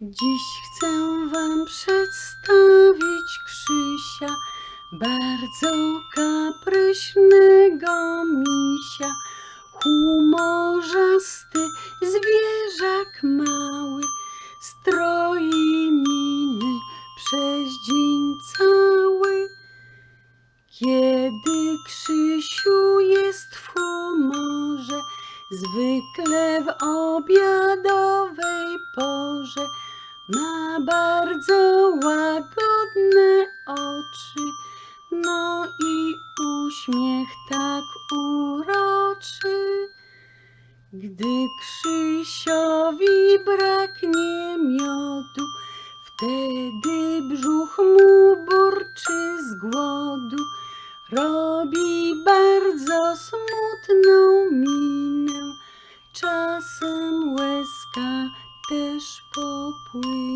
Dziś chcę wam przedstawić Krzysia, bardzo kapryśnego misia. Humorzasty zwierzak mały, stroi miny przez dzień cały. Kiedy Krzysiu jest w humorze, zwykle w obiadowej porze, ma bardzo łagodne oczy, no i uśmiech tak uroczy. Gdy Krzysiowi braknie miodu, wtedy brzuch mu burczy z głodu. Robi bardzo smutną minę, czasem łezka też please.